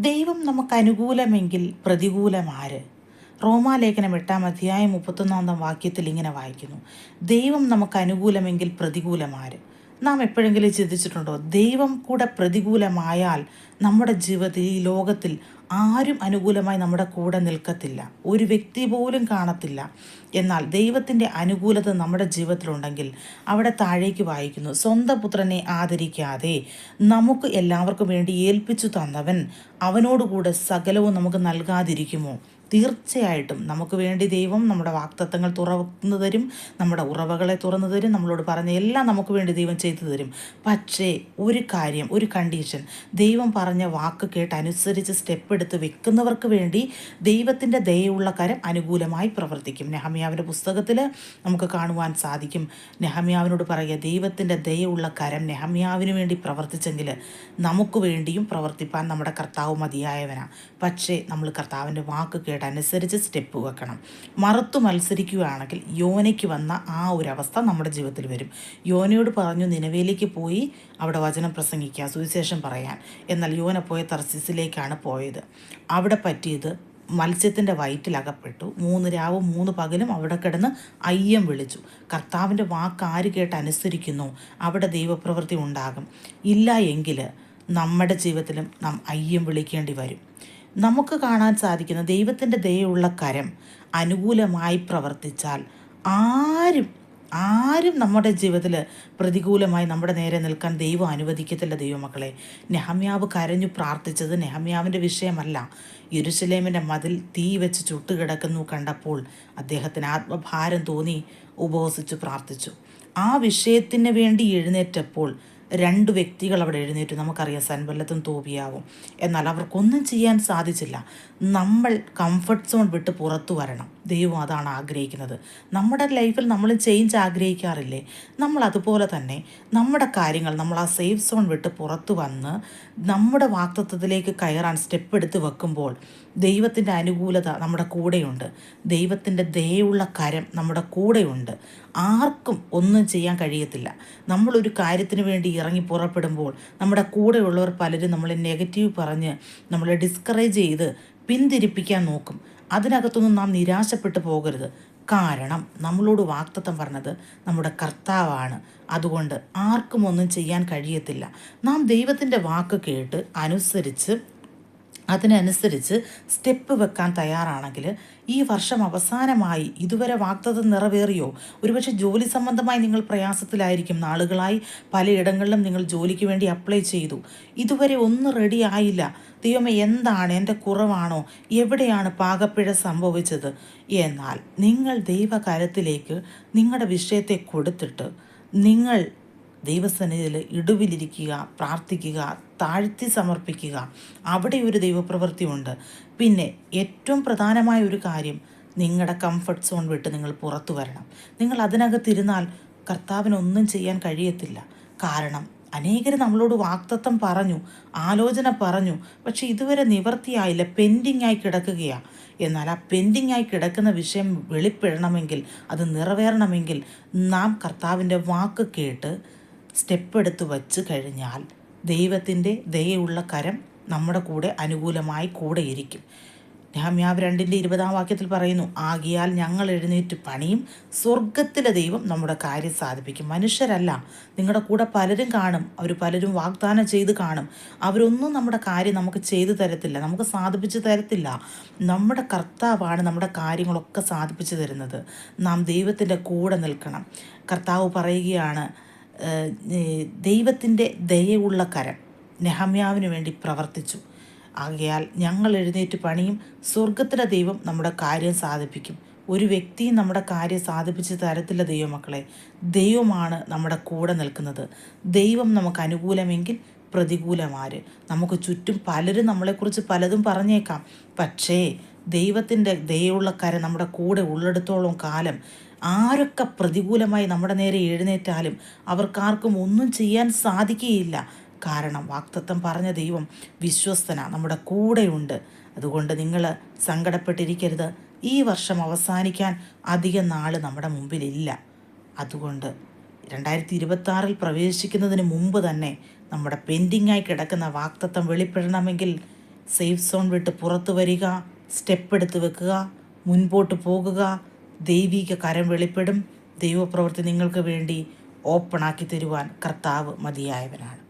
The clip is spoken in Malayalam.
ദൈവം നമുക്ക് അനുകൂലമെങ്കിൽ പ്രതികൂലമാര് റോമാലേഖനം എട്ടാം അധ്യായം മുപ്പത്തൊന്നാം വാക്യത്തിൽ ഇങ്ങനെ വായിക്കുന്നു. ദൈവം നമുക്ക് അനുകൂലമെങ്കിൽ പ്രതികൂലമാര് നാം എപ്പോഴെങ്കിലും ചിന്തിച്ചിട്ടുണ്ടോ? ദൈവം കൂടെ പ്രതികൂലമായാൽ നമ്മുടെ ജീവിതത്തിൽ ഈ ലോകത്തിൽ ആരും അനുകൂലമായി നമ്മുടെ കൂടെ നിൽക്കത്തില്ല. ഒരു വ്യക്തി പോലും കാണത്തില്ല. എന്നാൽ ദൈവത്തിന്റെ അനുകൂലത നമ്മുടെ ജീവിതത്തിലുണ്ടെങ്കിൽ അവിടെ താഴേക്ക് വായിക്കുന്നു സ്വന്തം പുത്രനെ ആദരിക്കാതെ നമുക്ക് എല്ലാവർക്കും വേണ്ടി ഏൽപ്പിച്ചു തന്നവൻ അവനോടുകൂടെ സകലവും നമുക്ക് നൽകാതിരിക്കുമോ? തീർച്ചയായിട്ടും നമുക്ക് വേണ്ടി ദൈവം നമ്മുടെ വാക്തത്വങ്ങൾ തുറന്നു തരും നമ്മുടെ ഉറവകളെ തുറന്നു തരും നമ്മളോട് പറഞ്ഞ എല്ലാം നമുക്ക് വേണ്ടി ദൈവം ചെയ്തു തരും. പക്ഷേ ഒരു കാര്യം ഒരു കണ്ടീഷൻ. ദൈവം പറഞ്ഞ വാക്ക് കേട്ട് അനുസരിച്ച് സ്റ്റെപ്പ് എടുത്ത് വെക്കുന്നവർക്ക് വേണ്ടി ദൈവത്തിന്റെ ദയുള്ള കരം അനുകൂലമായി പ്രവർത്തിക്കും. നെഹമ്യാവിന്റെ പുസ്തകത്തിൽ നമുക്ക് കാണുവാൻ സാധിക്കും. നെഹമ്യാവിനോട് പറയുക ദൈവത്തിന്റെ ദയുള്ള കരം നെഹമ്യാവിന് വേണ്ടി പ്രവർത്തിച്ചെങ്കിൽ നമുക്ക് വേണ്ടിയും പ്രവർത്തിപ്പാൻ നമ്മുടെ കർത്താവ് മതിയായവനാണ് പക്ഷേ നമ്മൾ കർത്താവിന്റെ വാക്ക് കേട്ട് അനുസരിച്ച് സ്റ്റെപ്പ് വെക്കണം. മറുത്തു മത്സരിക്കുകയാണെങ്കിൽ യോനയ്ക്ക് വന്ന ആ ഒരു അവസ്ഥ നമ്മുടെ ജീവിതത്തിൽ വരും. യോനയോട് പറഞ്ഞു നിലവിലേക്ക് പോയി അവിടെ വചനം പ്രസംഗിക്കുക സുവിശേഷം പറയാൻ. എന്നാൽ യോന പോയ തർസിസിലേക്കാണ് പോയത്. അവിടെ പറ്റിയത് മത്സ്യത്തിന്റെ വയറ്റിലകപ്പെട്ടു. മൂന്ന് രാവും മൂന്ന് പകലും അവിടെ കിടന്ന് അയ്യം വിളിച്ചു. കർത്താവിന്റെ വാക്ക് ആര് കേട്ട് അനുസരിക്കുന്നു? അവിടെ ദൈവപ്രവൃത്തി ഉണ്ടാകും. ഇല്ല എങ്കിൽ നമ്മുടെ ജീവിതത്തിലും നാം അയ്യം വിളിക്കേണ്ടി വരും. നമുക്ക് കാണാൻ സാധിക്കുന്ന ദൈവത്തിന്റെ ദയുള്ള കരം അനുകൂലമായി പ്രവർത്തിച്ചാൽ ആരും ആരും നമ്മുടെ ജീവിതത്തിൽ പ്രതികൂലമായി നമ്മുടെ നേരെ നിൽക്കാൻ ദൈവം അനുവദിക്കത്തില്ല ദൈവമക്കളെ. നെഹമ്യാവ് കരഞ്ഞു പ്രാർത്ഥിച്ചത് നെഹമ്യാവിന്റെ വിഷയമല്ല. യുരുസലേമിന്റെ മതിൽ തീ വെച്ച് ചുട്ടുകിടക്കുന്നു കണ്ടപ്പോൾ അദ്ദേഹത്തിന് ആത്മഭാരം തോന്നി ഉപവസിച്ചു പ്രാർത്ഥിച്ചു. ആ വിഷയത്തിന് വേണ്ടി എഴുന്നേറ്റപ്പോൾ രണ്ട് വ്യക്തികൾ അവിടെ എഴുന്നേറ്റ്. നമുക്കറിയാം സൻവല്ലത്തും തോപിയാവും എന്നാൽ അവർക്കൊന്നും ചെയ്യാൻ സാധിച്ചില്ല. നമ്മൾ കംഫർട്ട് സോൺ വിട്ട് പുറത്തു വരണം. ദൈവം അതാണ് ആഗ്രഹിക്കുന്നത്. നമ്മുടെ ലൈഫിൽ നമ്മൾ ചേഞ്ച് ആഗ്രഹിക്കാറില്ലേ? നമ്മൾ അതുപോലെ തന്നെ നമ്മുടെ കാര്യങ്ങൾ നമ്മൾ ആ സേഫ് സോൺ വിട്ട് പുറത്തു വന്ന് നമ്മുടെ വാക്തത്വത്തിലേക്ക് കയറാൻ സ്റ്റെപ്പ് എടുത്ത് വെക്കുമ്പോൾ ദൈവത്തിന്റെ അനുകൂലത നമ്മുടെ കൂടെയുണ്ട്. ദൈവത്തിന്റെ ദയുള്ള കരം നമ്മുടെ കൂടെയുണ്ട്. ആർക്കും ഒന്നും ചെയ്യാൻ കഴിയത്തില്ല. നമ്മളൊരു കാര്യത്തിന് വേണ്ടി ഇറങ്ങി പുറപ്പെടുമ്പോൾ നമ്മുടെ കൂടെയുള്ളവർ പലരും നമ്മളെ നെഗറ്റീവ് പറഞ്ഞ് നമ്മളെ ഡിസ്കറേജ് ചെയ്ത് പിന്തിരിപ്പിക്കാൻ നോക്കും. അതിനകത്തൊന്നും നാം നിരാശപ്പെട്ടു പോകരുത്. കാരണം നമ്മളോട് വാക്തത്വം പറഞ്ഞത് നമ്മുടെ കർത്താവാണ്. അതുകൊണ്ട് ആർക്കും ഒന്നും ചെയ്യാൻ കഴിയത്തില്ല. നാം ദൈവത്തിന്റെ വാക്ക് കേട്ട് അനുസരിച്ച് അതിനനുസരിച്ച് സ്റ്റെപ്പ് വെക്കാൻ തയ്യാറാണെങ്കിൽ ഈ വർഷം അവസാനമായി ഇതുവരെ വാക്തത്വം നിറവേറിയോ? ഒരുപക്ഷെ ജോലി സംബന്ധമായി നിങ്ങൾ പ്രയാസത്തിലായിരിക്കും. നാളുകളായി പലയിടങ്ങളിലും നിങ്ങൾ ജോലിക്ക് വേണ്ടി അപ്ലൈ ചെയ്തു. ഇതുവരെ ഒന്നും റെഡി ആയില്ല. ദൈവമേ എന്താണ്? എന്റെ കുറവാണോ? എവിടെയാണ് പാകപ്പിഴ സംഭവിച്ചത്? എന്നാൽ നിങ്ങൾ ദൈവകാര്യത്തിലേക്ക് നിങ്ങളുടെ വിഷയത്തെ കൊടുത്തിട്ട് നിങ്ങൾ ദൈവസന്നിധിയിൽ ഇടുവിലിരിക്കുക പ്രാർത്ഥിക്കുക താഴ്ത്തി സമർപ്പിക്കുക. അവിടെ ഒരു ദൈവപ്രവൃത്തി ഉണ്ട് പിന്നെ ഏറ്റവും പ്രധാനമായ ഒരു കാര്യം നിങ്ങളുടെ കംഫർട്ട് സോൺ വിട്ട് നിങ്ങൾ പുറത്തു വരണം. നിങ്ങൾ അതിനകത്തിരുന്നാൽ കർത്താവിനൊന്നും ചെയ്യാൻ കഴിയത്തില്ല. കാരണം അനേകർ നമ്മളോട് വാക്തത്വം പറഞ്ഞു ആലോചന പറഞ്ഞു പക്ഷെ ഇതുവരെ നിവർത്തിയായില്ല പെൻഡിങ് ആയി കിടക്കുകയാണ് എന്നാൽ ആ പെൻഡിങ് ആയി കിടക്കുന്ന വിഷയം വെളിപ്പെടണമെങ്കിൽ അത് നിറവേറണമെങ്കിൽ നാം കർത്താവിന്റെ വാക്ക് കേട്ട് സ്റ്റെപ്പ് എടുത്ത് വച്ച് കഴിഞ്ഞാൽ ദൈവത്തിന്റെ ദയുള്ള കരം നമ്മുടെ കൂടെ അനുകൂലമായി കൂടെയിരിക്കും. നെഹമ്യാവ് രണ്ടിന്റെ ഇരുപതാം വാക്യത്തിൽ പറയുന്നു ആകിയാൽ ഞങ്ങൾ എഴുന്നേറ്റ് പണിയും സ്വർഗത്തിലെ ദൈവം നമ്മുടെ കാര്യം സാധിപ്പിക്കും. മനുഷ്യരല്ല നിങ്ങളുടെ കൂടെ പലരും കാണും അവർ പലരും വാഗ്ദാനം ചെയ്ത് കാണും. അവരൊന്നും നമ്മുടെ കാര്യം നമുക്ക് ചെയ്തു തരത്തില്ല നമുക്ക് സാധിപ്പിച്ചു തരത്തില്ല. നമ്മുടെ കർത്താവാണ് നമ്മുടെ കാര്യങ്ങളൊക്കെ സാധിപ്പിച്ചു തരുന്നത്. നാം ദൈവത്തിന്റെ കൂടെ നിൽക്കണം. കർത്താവ് പറയുകയാണ് ദൈവത്തിന്റെ ദയയുള്ള കരം നെഹമ്യാവിന് വേണ്ടി പ്രവർത്തിച്ചു. ആകയാൽ ഞങ്ങൾ എഴുന്നേറ്റ് പണിയും സ്വർഗത്തിലെ ദൈവം നമ്മുടെ കാര്യം സാധിപ്പിക്കും. ഒരു വ്യക്തിയും നമ്മുടെ കാര്യം സാധിപ്പിച്ച് തരത്തില്ല ദൈവമക്കളെ ദൈവമാണ് നമ്മുടെ കൂടെ നിൽക്കുന്നത്. ദൈവം നമുക്ക് അനുകൂലമെങ്കിൽ പ്രതികൂലമാര് നമുക്ക് ചുറ്റും പലരും നമ്മളെക്കുറിച്ച് പലതും പറഞ്ഞേക്കാം. പക്ഷേ ദൈവത്തിന്റെ ദയുള്ള കരം നമ്മുടെ കൂടെ ഉള്ളിടത്തോളം കാലം ആരൊക്കെ പ്രതികൂലമായി നമ്മുടെ നേരെ എഴുന്നേറ്റാലും അവർക്കാർക്കും ഒന്നും ചെയ്യാൻ സാധിക്കുകയില്ല. കാരണം വാക്തത്വം പറഞ്ഞ ദൈവം വിശ്വസ്തന നമ്മുടെ കൂടെയുണ്ട്. അതുകൊണ്ട് നിങ്ങൾ സങ്കടപ്പെട്ടിരിക്കരുത്. ഈ വർഷം അവസാനിക്കാൻ അധികം നാൾ നമ്മുടെ മുമ്പിലില്ല. അതുകൊണ്ട് രണ്ടായിരത്തി ഇരുപത്തി പ്രവേശിക്കുന്നതിന് മുമ്പ് തന്നെ നമ്മുടെ പെൻഡിങ്ങായി കിടക്കുന്ന വാക്തത്വം വെളിപ്പെടണമെങ്കിൽ സേഫ് സോൺ വിട്ട് പുറത്തു വരിക സ്റ്റെപ്പ് എടുത്ത് വെക്കുക മുൻപോട്ട് പോകുക ദൈവിക കരം വെളിപ്പെടും. ദൈവപ്രവൃത്തി നിങ്ങൾക്ക് വേണ്ടി ഓപ്പണാക്കി തരുവാൻ കർത്താവ് മതിയായവനാണ്.